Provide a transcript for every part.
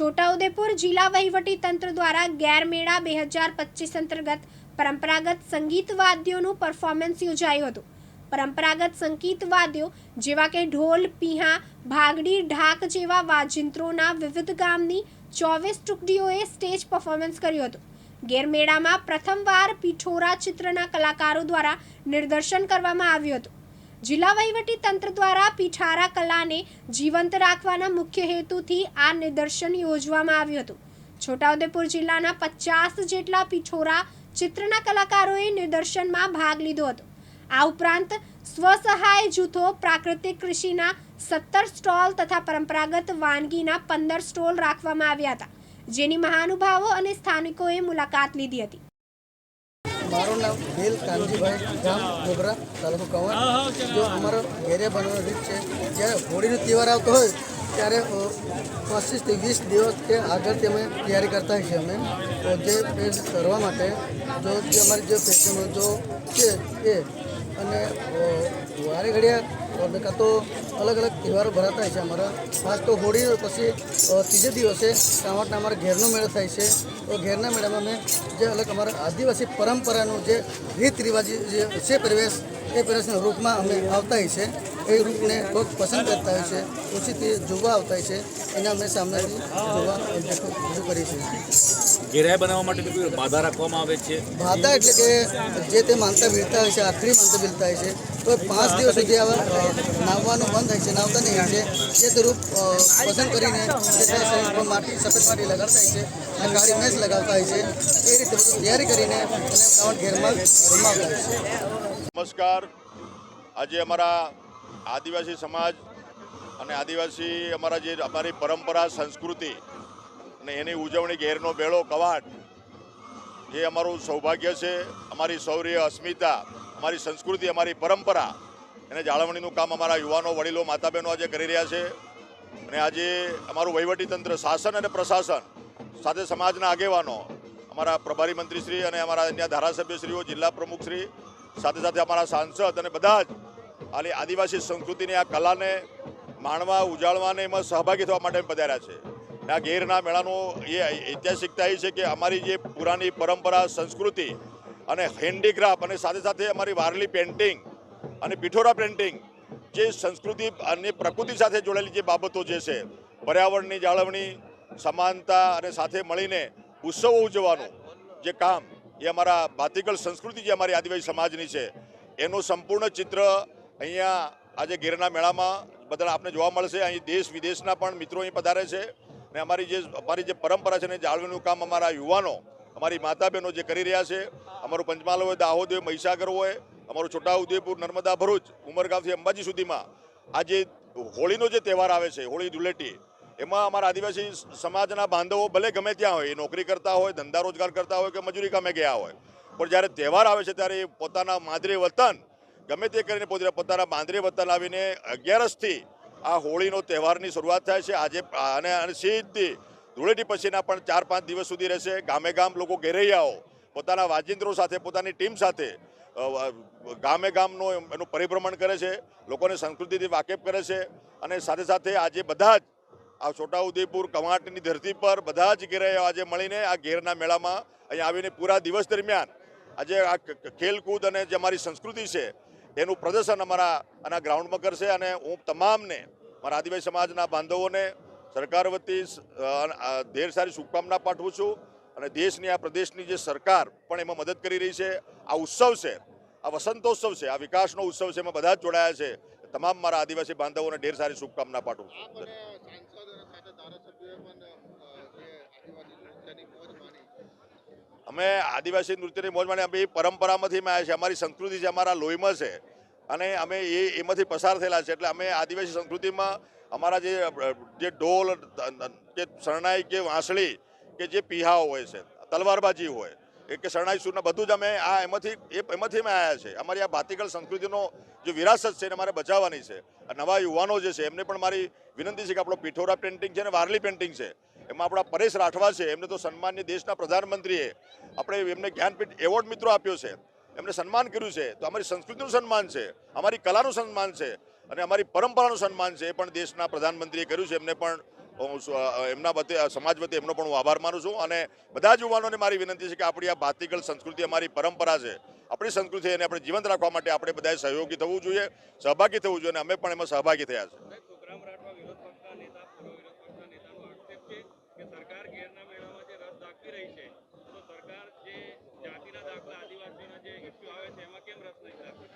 છોટાઉદેપુર જિલ્લા વહીવટી તંત્ર દ્વારા ગેરમેળા બે હજાર પચીસ અંતર્ગત પરંપરાગત સંગીત વાદ્યોનું પરફોર્મન્સ યોજાયું હતું. પરંપરાગત સંગીત વાદ્યો જેવા કે ઢોલ, પીહા, ભાગડી, ઢાક જેવા વાજિંત્રોના વિવિધ ગામની ચોવીસ ટુકડીઓએ સ્ટેજ પરફોર્મન્સ કર્યું હતું. ગેરમેળામાં પ્રથમવાર પિઠોરા ચિત્રના કલાકારો દ્વારા નિદર્શન કરવામાં આવ્યું હતું. જિલ્લા વહીવટી તંત્ર દ્વારા પીઠારા કલાને જીવંત રાખવાના મુખ્ય હેતુથી આ નિદર્શન યોજવામાં આવ્યું હતું. છોટાઉદેપુર જિલ્લાના પચાસ જેટલા પીઠોરા ચિત્રના કલાકારોએ નિદર્શનમાં ભાગ લીધો હતો. આ ઉપરાંત સ્વસહાય જૂથો, પ્રાકૃતિક કૃષિના સત્તર સ્ટોલ તથા પરંપરાગત વાનગીના પંદર સ્ટોલ રાખવામાં આવ્યા હતા. જેની મહાનુભાવો અને સ્થાનિકોએ મુલાકાત લીધી હતી. મારું નામ ભીલ કાનજીભાઈ ગામ ગોબરા તાલુકો કવર જો અમારો ઘેરે બનવાનો રીત છે, જ્યારે હોળીનો તહેવાર આવતો હોય, ત્યારે પચીસથી વીસ દિવસ કે આગળથી અમે તૈયારી કરતા છીએ અમે. તો જે કરવા માટે, જો જે અમારી જે ફેસ્ટિવલ જો છે એ, અને વારે ઘડિયા કાં તો અલગ અલગ તહેવારો ભરાતા હોય છે અમારા. ખાસ તો હોળી પછી ત્રીજે દિવસે કાંવટના અમારા ઘેરનો મેળો થાય છે. તો ઘેરના મેળામાં અમે જે અલગ અમારા આદિવાસી પરંપરાનું જે રીત રિવાજ જે છે, પરિવેશ, એ પરિવેશના રૂપમાં અમે આવતા હોય છે. એ રૂપને બહુ પસંદ કરતા હોય છે. ખુશીથી જોવા આવતા હોય છે. એના અમે સામેથી જોવા રજૂ કરીએ છીએ. ઘેરાય બનાવવા માટે કોઈ બાધા રાખવામાં આવે છે? ભાતા એટલે કે જે તે માનતા મિલતા હોય છે આખરી માનતા મિલતા હોય છે તો પાંચ દિવસ સુધી આવા નાવવાનું નાહવાનું બંધ થાય છે નાવતા નહીં છે. જે તે રૂપ પસંદ કરીને જે તે શરીર પર માટી સફેદ માટી લગાડતા હોય છે અને કાળી મેચ લગાવતા હોય છે એ રીતે બધું તૈયારી કરીને અને ઘેરમાં રમાવતા હોય છે. નમસ્કાર. આજે અમારા આદિવાસી સમાજ અને આદિવાસી અમારા જે અમારી પરંપરા, સંસ્કૃતિ અને એની ઉજવણી ઘેરનો બેળો, કવાટ, એ અમારું સૌભાગ્ય છે. અમારી શૌર્ય અસ્મિતા, અમારી સંસ્કૃતિ, અમારી પરંપરા, એને જાળવણીનું કામ અમારા યુવાનો, વડીલો માતા બહેનો આજે કરી રહ્યા છે. અને આજે અમારું વહીવટીતંત્ર, શાસન અને પ્રશાસન સાથે સમાજના આગેવાનો, અમારા પ્રભારી મંત્રીશ્રી અને અમારા અન્ય ધારાસભ્યશ્રીઓ, જિલ્લા પ્રમુખશ્રી, સાથે સાથે અમારા સાંસદ અને બધા જ આની આદિવાસી સંસ્કૃતિની આ કલાને માણવા, ઉજાળવાને એમાં સહભાગી થવા માટે પધાર્યા છે. આ ગેરના મેળાનો એ ઐતિહાસિકતા એ છે કે અમારી જે પુરાની પરંપરા, સંસ્કૃતિ અને હેન્ડીક્રાફ્ટ અને સાથે સાથે અમારી વારલી પેઇન્ટિંગ અને પિઠોરા પેઇન્ટિંગ જે સંસ્કૃતિ અને પ્રકૃતિ સાથે જોડાયેલી જે બાબતો જે છે, પર્યાવરણની જાળવણી, સમાનતા અને સાથે મળીને ઉત્સવો ઉજવવાનું જે કામ એ અમારા ભાતીગળ સંસ્કૃતિ જે અમારી આદિવાસી સમાજની છે, એનું સંપૂર્ણ ચિત્ર અહીંયા આજે ગીરના મેળામાં બધા આપને જોવા મળશે. અહીં દેશ વિદેશના પણ મિત્રો અહીં પધારે છે. ને અમારી જે અમારી જે પરંપરા છે ને જાળવણીનું કામ અમારા યુવાનો, અમારી માતા બહેનો જે કરી રહ્યા છે. અમારું પંચમહાલ હોય, દાહોદ હોય, મહીસાગર હોય, અમારું છોટાઉદેપુર, નર્મદા ભરૂચ, ઉમરગાંવથી અંબાજી સુધીમાં આ જે હોળીનો જે તહેવાર આવે છે, હોળી ધૂળેટી, એમાં અમારા આદિવાસી સમાજના બાંધવો ભલે ગમે ત્યાં હોય, એ નોકરી કરતા હોય, ધંધા રોજગાર કરતા હોય કે મજૂરી કામે ગયા હોય. પણ જ્યારે તહેવાર આવે છે ત્યારે પોતાના માદરે વતન ગમે તે કરીને પોતે પોતાના બાંદરે વતન આવીને અગિયારસથી આ હોળીનો તહેવારની શરૂઆત થાય છે. આજે અને સીધી ધૂળેટી પછીના પણ ચાર પાંચ દિવસ સુધી રહેશે. ગામે ગામ લોકો ઘેરૈયાઓ પોતાના વાજિંત્રો સાથે, પોતાની ટીમ સાથે ગામે ગામનો એનું પરિભ્રમણ કરે છે. લોકોને સંસ્કૃતિથી વાકેફ કરે છે. અને સાથે સાથે આજે બધા જ આ છોટાઉદેપુર કવાંટની ધરતી પર બધા જ ઘેરૈયાઓ આજે મળીને આ ઘેરના મેળામાં અહીંયા આવીને પૂરા દિવસ દરમિયાન આજે આ ખેલકૂદ અને જે અમારી સંસ્કૃતિ છે એનું પ્રદર્શન અમારા આના ગ્રાઉન્ડમાં કરશે અને હું તમામને મારા આદિવાસી સમાજના બાંધવોને સરકાર વતી ઢેર સારી શુભકામના પાઠવું છું અને દેશની આ પ્રદેશની જે સરકાર પણ એમાં મદદ કરી રહી છે આ ઉત્સવ છે આ વસંતોત્સવ છે આ વિકાસનો ઉત્સવ છે એમાં બધા જ જોડાયા છે તમામ મારા આદિવાસી બાંધવોને ઢેર સારી શુભકામના પાઠવું અમે આદિવાસી નૃત્યની મોજ માણી અમે પરંપરામાંથી અમે આવ્યા છે અમારી સંસ્કૃતિ છે અમારા લોહીમાં છે અને અમે એ એમાંથી પસાર થયેલા છે. એટલે અમે આદિવાસી સંસ્કૃતિમાં અમારા જે જે ઢોલ કે શરણાઈ કે વાંસળી કે જે પીહાઓ હોય છે, તલવારબાજી હોય કે શરણાઈ સૂરના બધું જ અમે આ એમાંથી, એ એમાંથી અમે આવ્યા છે. અમારી આ ભાતીગળ સંસ્કૃતિનો જે વિરાસત છે એને મારે બચાવવાની છે. નવા યુવાનો જે છે એમને પણ મારી વિનંતી છે કે આપણો પિઠોરા પેઇન્ટિંગ છે અને વારલી પેઇન્ટિંગ છે, એમાં આપણા પરેશ રાઠવા છે. એમને તો સન્માનની દેશના પ્રધાનમંત્રીએ આપણે એમને જ્ઞાનપીઠ એવોર્ડ મિત્રો આપ્યો છે. એમને સન્માન કર્યું છે. તો અમારી સંસ્કૃતિનું સન્માન છે, અમારી કલાનું સન્માન છે અને અમારી પરંપરાનું સન્માન છે એ પણ દેશના પ્રધાનમંત્રીએ કર્યું છે. એમને પણ એમના વતી સમાજ વતી એમનો પણ હું આભાર માનું છું અને બધા જ યુવાનોને મારી વિનંતી છે કે આપણી આ ભાતીગળ સંસ્કૃતિ અમારી પરંપરા છે, આપણી સંસ્કૃતિ એને આપણે જીવંત રાખવા માટે આપણે બધાએ સહયોગી થવું જોઈએ, સહભાગી થવું જોઈએ અને અમે પણ એમાં સહભાગી થયા છે પ્રોગ્રામ રાઠવા વિરોધ પક્ષના નેતા પૂર્વ વિરોધ પક્ષના નેતાનો આક્ષેપ છે કે સરકાર ઘેરના મેળામાં જે રસ દાખવી રહી છે તો સરકાર જે જાતિના દાખલા આદિવાસીઓના જે ઇસ્યુ આવે છે એમાં કેમ રસ નહીં દાખવી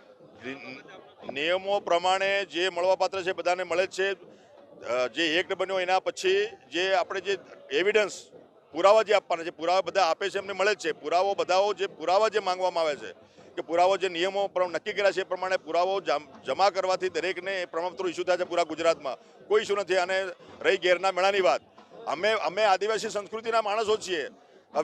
નિયમો પ્રમાણે જે મળવાપાત્ર છે બધાને મળે છે. જે એક્ટ બન્યો એના પછી જે આપણે જે એવિડન્સ પુરાવા જે આપવાના છે, પુરાવા બધા આપે છે, એમને મળે છે. પુરાવો બધાઓ જે પુરાવા જે માંગવામાં આવે છે, કે પુરાવો જે નિયમો નક્કી કર્યા છે એ પ્રમાણે પુરાવો જામ- કરવાથી દરેકને પ્રમાણપત્રો ઇસ્યુ થાય છે પૂરા ગુજરાતમાં. કોઈ ઇસ્યુ નથી અને રહી ગેરના મેળાની વાત. અમે અમે આદિવાસી સંસ્કૃતિના માણસો છીએ.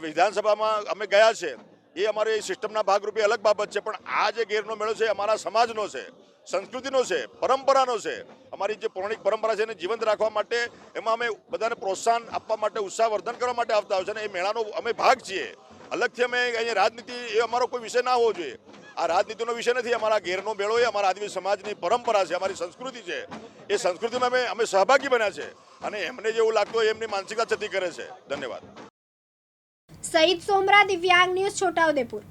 વિધાનસભામાં અમે ગયા છે. એ અમારે એ સિસ્ટમના ભાગરૂપે અલગ બાબત છે, પણ આ જે ગેરનો મેળો છે અમારા સમાજનો છે, સંસ્કૃતિનો છે, પરંપરાનો છે. અમારી જે પૌરાણિક પરંપરા છે એને જીવંત રાખવા માટે એમાં અમે બધાને પ્રોત્સાહન આપવા માટે, ઉત્સાહવર્ધન કરવા માટે આવતા હોય છે અને એ મેળાનો અમે ભાગ છીએ. અલગથી અમે અહીંયા રાજનીતિ એ અમારો કોઈ વિષય ના હોવો જોઈએ. આ રાજનીતિનો વિષય નથી, અમારા ઘેરનો મેળો એ અમારા આદિવાસી સમાજની પરંપરા છે, અમારી સંસ્કૃતિ છે. એ સંસ્કૃતિમાં અમે અમે સહભાગી બન્યા છે અને એમને જેવું લાગતું હોય એમની માનસિકતા છતી કરે છે. ધન્યવાદ. સઈદ સોમરા દિવ્યાંગ ન્યૂઝ છોટાઉદેપુર